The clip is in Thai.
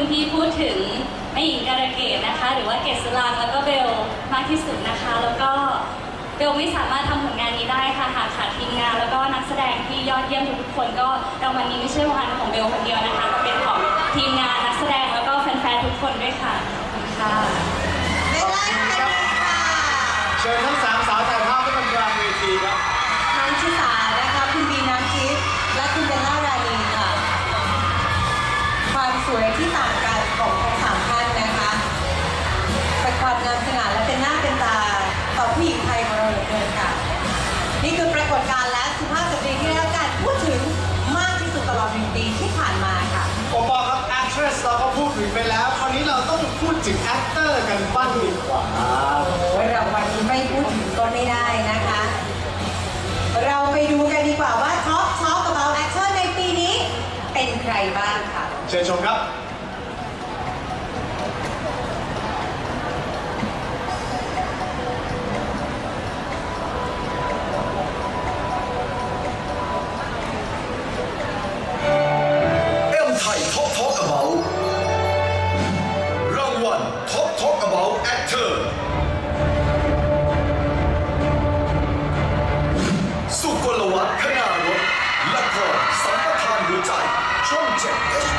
คุณที่พูดถึงแม่หญิงการะเกดนะคะ หรือว่าเกศลางแล้วก็เบลมากที่สุดนะคะ แล้วก็เบลไม่สามารถทำผลงานนี้ได้ค่ะหากขาดทีมงาน แล้วก็นักแสดงที่ยอดเยี่ยมทุกคนก็รางวัลนี้ไม่ใช่รางวัลของเบลคน ไทยของเราเหลือเกินค่ะ นี่คือปรากฏการณ์และสุภาพสตรีที่ได้รับการพูดถึงมากที่สุดตลอดหนึ่งปีที่ผ่านมาค่ะโอปอลครับ actress เราก็พูดถึงไปแล้ว คราวนี้เราต้องพูดถึง actor กันบ้างดีกว่าโอ้ยรางวัลนี้ไม่พูดถึงก็ไม่ได้นะคะ เราไปดูกันดีกว่าว่าท็อปท็อปกับเบลแอคชั่นในปีนี้เป็นใครบ้างค่ะ เชิญชมครับข Georgia.